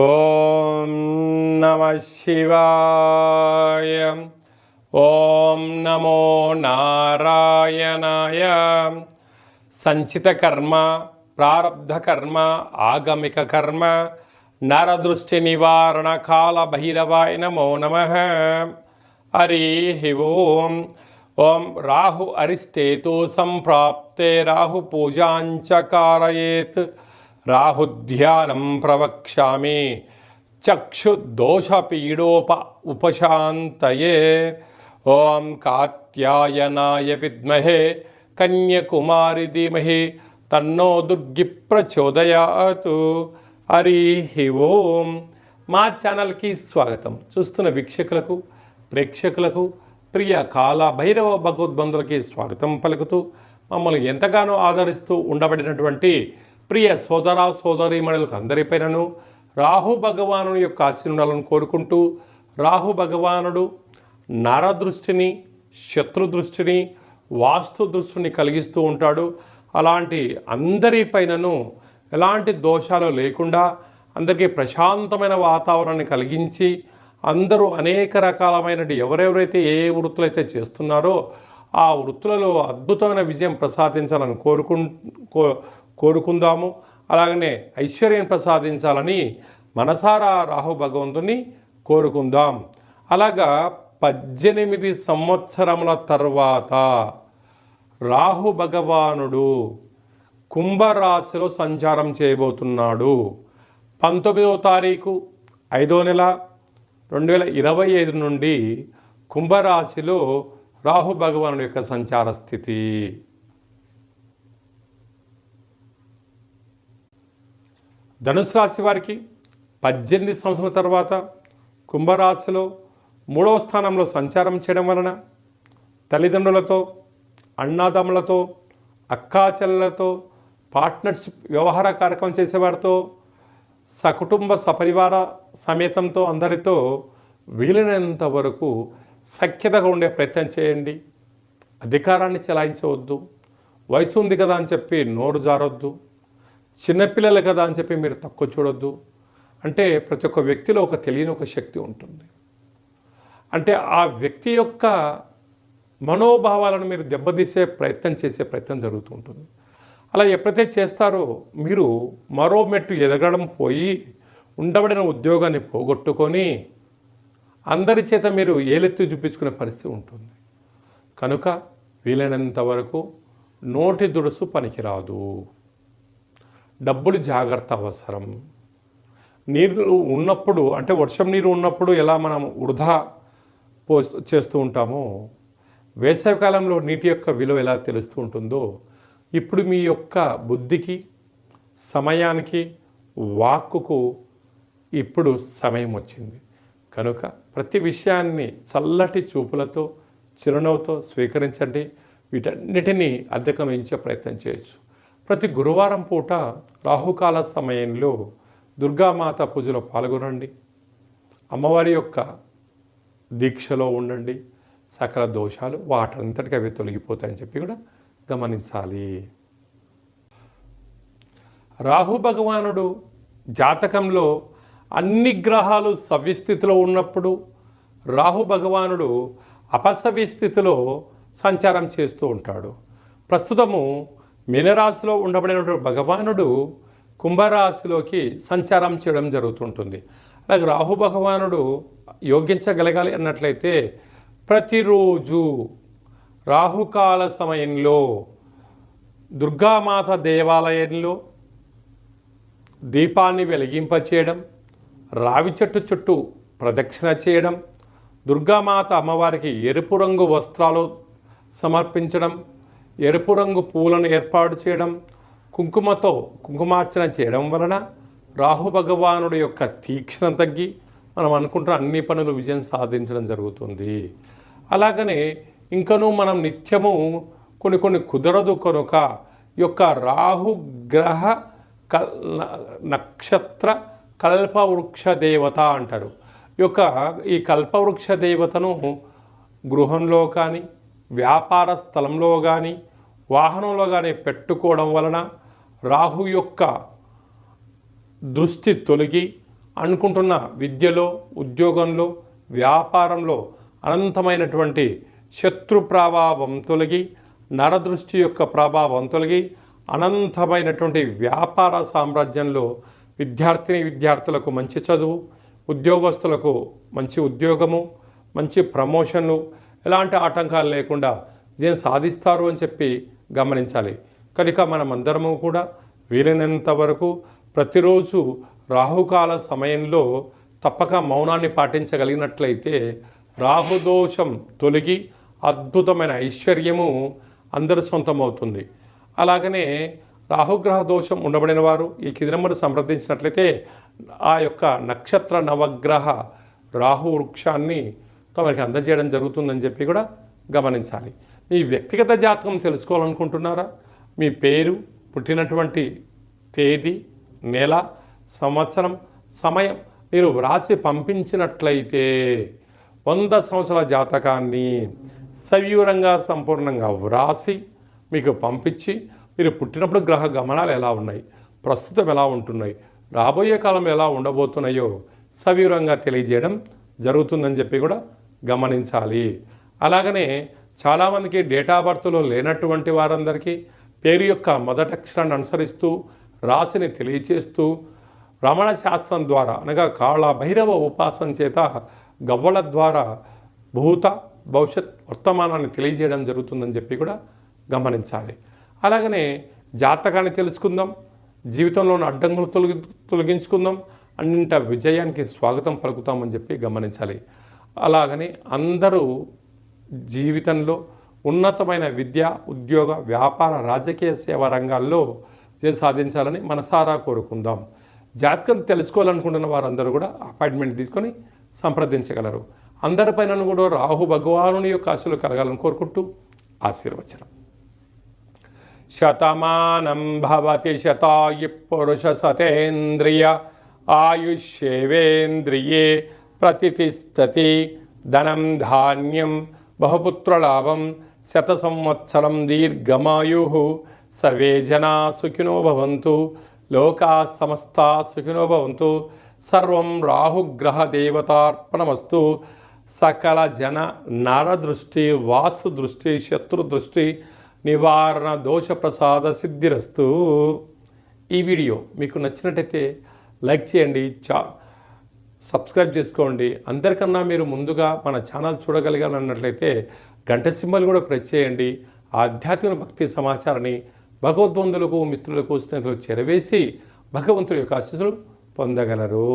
ॐ नमः शिवाय ॐ नमो नारायणाय संचितकर्म प्रारब्धकर्म आगमिककर्म नरदृष्टिनिवारणकालभैरवाय नमो नमः हरिः ओम् ॐ राहु अरिस्तेतु सम्प्राप्ते राहुपूजाञ्च कारयेत् రాహుధ్యానం ప్రవక్ష్యామి. చక్షుదోషపీడోప ఉపశాంతయే. ఓం కాత్యాయనాయ విద్మహే. కన్యకుమారి ధీమహి తన్నో దుర్గి ప్రచోదయాతు. హరి ఓం. మా ఛానల్కి స్వాగతం. చూస్తున్న వీక్షకులకు ప్రేక్షకులకు ప్రియ కాల భైరవ భగవద్బంధులకి స్వాగతం పలుకుతూ మమ్మల్ని ఎంతగానో ఆదరిస్తూ ఉండబడినటువంటి ప్రియ సోదర సోదరీమణులకు అందరిపైనను రాహు భగవాను యొక్క ఆశీర్వాదాలను కోరుకుంటూ రాహు భగవానుడు నరదృష్టిని శత్రు దృష్టిని వాస్తు దృష్టిని కలిగిస్తూ ఉంటాడు. అలాంటి అందరిపైనను ఎలాంటి దోషాలు లేకుండా అందరికీ ప్రశాంతమైన వాతావరణాన్ని కలిగించి అందరూ అనేక రకాలమైన ఎవరెవరైతే ఏ ఏ వృత్తులైతే చేస్తున్నారో ఆ వృత్తులలో అద్భుతమైన విజయం ప్రసాదించాలని కోరుకు కో కోరుకుందాము. అలాగనే ఐశ్వర్యం ప్రసాదించాలని మనసారా రాహు భగవంతుని కోరుకుందాం. అలాగా పద్దెనిమిది సంవత్సరముల తర్వాత రాహు భగవానుడు కుంభరాశిలో సంచారం చేయబోతున్నాడు. పంతొమ్మిదవ తారీఖు ఐదో నెల రెండు వేల ఇరవై ఐదు నుండి కుంభరాశిలో రాహు భగవానుడి యొక్క సంచార స్థితి. ధనుసు రాశి వారికి పద్దెనిమిది సంవత్సరాల తర్వాత కుంభరాశిలో మూడవ స్థానంలో సంచారం చేయడం వలన తల్లిదండ్రులతో అన్నాదమ్ములతో అక్కాచెల్లతో పార్ట్నర్షిప్ వ్యవహార కార్యక్రమం చేసేవారితో సకుటుంబ సపరివార సమేతంతో అందరితో వీలైనంత వరకు సఖ్యతగా ఉండే ప్రయత్నం చేయండి. అధికారాన్ని చెలాయించవద్దు. వయసు ఉంది కదా అని చెప్పి నోరు జారొద్దు. చిన్నపిల్లలు కదా అని చెప్పి మీరు తక్కువ చూడొద్దు. అంటే ప్రతి ఒక్క వ్యక్తిలో ఒక తెలియని ఒక శక్తి ఉంటుంది. అంటే ఆ వ్యక్తి యొక్క మనోభావాలను మీరు దెబ్బతీసే ప్రయత్నం చేసే ప్రయత్నం జరుగుతూ ఉంటుంది. అలా ఎప్పుడైతే చేస్తారో మీరు మరో మెట్టు ఎదగడం పోయి ఉండబడిన ఉద్యోగాన్ని పోగొట్టుకొని అందరి చేత మీరు ఏలెత్తి చూపించుకునే పరిస్థితి ఉంటుంది. కనుక వీలైనంత వరకు నోటి దుడుసు పనికిరాదు. డబ్బులు జాగ్రత్త అవసరం. నీరు ఉన్నప్పుడు అంటే వర్షం నీరు ఉన్నప్పుడు ఎలా మనం వృధా పో చేస్తూ ఉంటామో వేసవికాలంలో నీటి యొక్క విలువ ఎలా తెలుస్తూ ఉంటుందో ఇప్పుడు మీ యొక్క బుద్ధికి సమయానికి వాక్కుకు ఇప్పుడు సమయం వచ్చింది. కనుక ప్రతి విషయాన్ని చల్లటి చూపులతో చిరునవ్వుతో స్వీకరించండి. వీటన్నిటినీ అధిగమించే ప్రయత్నం చేయొచ్చు. ప్రతి గురువారం పూట రాహుకాల సమయంలో దుర్గామాత పూజలో పాల్గొనండి. అమ్మవారి యొక్క దీక్షలో ఉండండి. సకల దోషాలు వాటంతటికి అవి తొలగిపోతాయని చెప్పి కూడా గమనించాలి. రాహు భగవానుడు జాతకంలో అన్ని గ్రహాలు సవ్యస్థితిలో ఉన్నప్పుడు రాహు భగవానుడు అపసవ్య స్థితిలో సంచారం చేస్తూ ఉంటాడు. ప్రస్తుతము మీనరాశిలో ఉండబడినటువంటి భగవానుడు కుంభరాశిలోకి సంచారం చేయడం జరుగుతుంటుంది. అలాగే రాహు భగవానుడు యోగించగలగాలి అన్నట్లయితే ప్రతిరోజు రాహుకాల సమయంలో దుర్గామాత దేవాలయంలో దీపాన్ని వెలిగింపచేయడం రావి చెట్టు చుట్టూ ప్రదక్షిణ చేయడం దుర్గామాత అమ్మవారికి ఎరుపు రంగు వస్త్రాలు సమర్పించడం ఎరుపు రంగు పూలను ఏర్పాటు చేయడం కుంకుమతో కుంకుమార్చన చేయడం వలన రాహు భగవానుడి యొక్క తీక్షణ తగ్గి మనం అనుకుంటున్న అన్ని పనులు విజయం సాధించడం జరుగుతుంది. అలాగనే ఇంకనూ మనం నిత్యము కొన్ని కొన్ని కుదరదు కనుక యొక్క రాహు గ్రహ కల్ నక్షత్ర కల్పవృక్ష దేవత అంటారు. యొక్క ఈ కల్పవృక్ష దేవతను గృహంలో కానీ వ్యాపార స్థలంలో కానీ వాహనంలో కానీ పెట్టుకోవడం వలన రాహు యొక్క దృష్టి తొలగి అనుకుంటున్న విద్యలో ఉద్యోగంలో వ్యాపారంలో అనంతమైనటువంటి శత్రు ప్రభావం తొలగి నరదృష్టి యొక్క ప్రభావం తొలగి అనంతమైనటువంటి వ్యాపార సామ్రాజ్యంలో విద్యార్థిని విద్యార్థులకు మంచి చదువు ఉద్యోగస్తులకు మంచి ఉద్యోగము మంచి ప్రమోషన్లు ఎలాంటి ఆటంకాలు లేకుండా విజయం సాధిస్తారు అని చెప్పి గమనించాలి. కనుక మనమందరము కూడా వీలైనంత వరకు ప్రతిరోజు రాహుకాల సమయంలో తప్పక మౌనాన్ని పాటించగలిగినట్లయితే రాహుదోషం తొలగి అద్భుతమైన ఐశ్వర్యము అందరి సొంతమవుతుంది. అలాగనే రాహుగ్రహ దోషం ఉండబడిన వారు ఈ కింది సంప్రదించినట్లయితే ఆ యొక్క నక్షత్ర నవగ్రహ రాహు వృక్షాన్ని తమకి అందజేయడం జరుగుతుందని చెప్పి కూడా గమనించాలి. మీ వ్యక్తిగత జాతకం తెలుసుకోవాలనుకుంటున్నారా? మీ పేరు పుట్టినటువంటి తేదీ నెల సంవత్సరం సమయం మీరు వ్రాసి పంపించినట్లయితే వంద సంవత్సరాల జాతకాన్ని సవివరంగా సంపూర్ణంగా వ్రాసి మీకు పంపించి మీరు పుట్టినప్పుడు గ్రహ గమనాలు ఎలా ఉన్నాయి? ప్రస్తుతం ఎలా ఉంటున్నాయి? రాబోయే కాలం ఎలా ఉండబోతున్నాయో సవివరంగా తెలియజేయడం జరుగుతుందని చెప్పి కూడా గమనించాలి. అలాగనే చాలామందికి డేటా బర్త్లో లేనటువంటి వారందరికీ పేరు యొక్క మొదటి అక్షరాన్ని అనుసరిస్తూ రాశిని తెలియచేస్తూ రమణ శాస్త్రం ద్వారా అనగా కాళ భైరవ ఉపాసన చేత గవ్వల ద్వారా భూత భవిష్యత్ వర్తమానాన్ని తెలియజేయడం జరుగుతుందని చెప్పి కూడా గమనించాలి. అలాగనే జాతకాన్ని తెలుసుకుందాం జీవితంలోని అడ్డంకులు తొలగి తొలగించుకుందాం అన్నింట విజయానికి స్వాగతం పలుకుతామని చెప్పి గమనించాలి. అలాగని అందరూ జీవితంలో ఉన్నతమైన విద్య ఉద్యోగ వ్యాపార రాజకీయ సేవా రంగాల్లో విజయం సాధించాలని మనసారా కోరుకుందాం. జాతకం తెలుసుకోవాలనుకుంటున్న వారందరూ కూడా అపాయింట్మెంట్ తీసుకొని సంప్రదించగలరు. అందరిపైన కూడా రాహు భగవానుని యొక్క ఆశలు కలగాలని కోరుకుంటూ ఆశీర్వచనం. శతమానం భవతి శతాయు పురుష సతేంద్రియ ఆయుష్యేవేంద్రియే ప్రతిష్టతి ధనం ధాన్యం బహుపుత్రలాభం శత సంవత్సరం దీర్ఘమాయు. సర్వే జనా సుఖినో భవంతు లోకా సమస్త సుఖినో భవంతు సర్వం రాహుగ్రహ దేవతార్పణమస్తు. సకల జన నరదృష్టి వాస్తు దృష్టి శత్రు నివారణ దోష ప్రసాద సిద్ధిరస్తు. ఈ వీడియో మీకు నచ్చినట్టయితే లైక్ చేయండి చా సబ్స్క్రైబ్ చేసుకోండి. అందరికన్నా మీరు ముందుగా మన ఛానల్ చూడగలిగానన్నట్లయితే గంట సింబల్ కూడా ప్రెస్ చేయండి. ఆధ్యాత్మిక భక్తి సమాచారాన్ని భగవద్బంధులకు మిత్రులకు స్నేహితులకు చేరవేసి భగవంతుడి యొక్క ఆశీస్సులు పొందగలరు.